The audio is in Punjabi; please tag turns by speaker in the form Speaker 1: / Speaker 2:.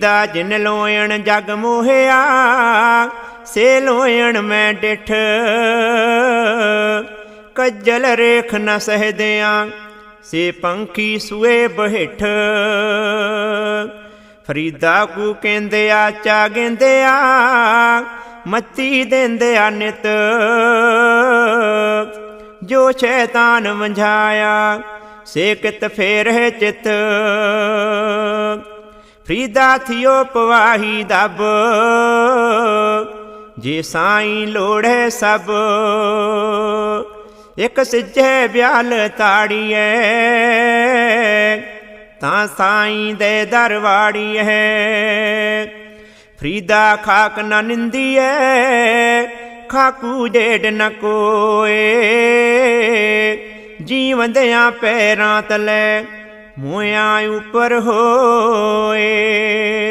Speaker 1: ਦਾ ਜਿਨ ਲੋਇਣ ਜਗ ਮੋਹਿਆ, ਸੇ ਲੋਇਣ ਮੈਂ ਡਿਠ। ਕੱਜਲ ਰੇਖ ਨ ਸਹਦਿਆਂ, ਸੇ ਪੰਖੀ ਸੂਏ ਬਹਿਠ। ਫਰੀਦਾ ਕੂ ਕਹਿੰਦੇ ਆ ਚਾ ਕਹਿੰਦੇ ਆ ਮੱਤੀ ਦਿੰਦੇ ਆ ਨਿਤ। ਜੋ ਸ਼ੈਤਾਨ ਵੰਝਾਇਆ, ਸੇ ਕਿਤ ਫੇਰ ਹੈ ਚਿਤ। ਫਰੀਦਾ ਥਿਓ ਪਵਾਹੀ ਦਬ, ਜੇ ਸਾਈਂ ਲੋੜੇ ਸਭ। ਇੱਕ ਸਿੱਜੇ ਵਿਆਲ ਤਾੜੀਏ ਤਾਂ ਸਾਈਂ ਦੇ ਦਰਵਾੜੀਏ ਫਰੀਦਾ ਖਾਕ ਨ ਨਿੰਦੀਏ ਖਾਕੂ ਡੇਡ ਨ ਕੋਏ। ਜੀਵੰਦਿਆਂ ਪੈਰਾਂ ਤਲੇ ਮੋਇਆ ਉਪਰ ਹੋਏ।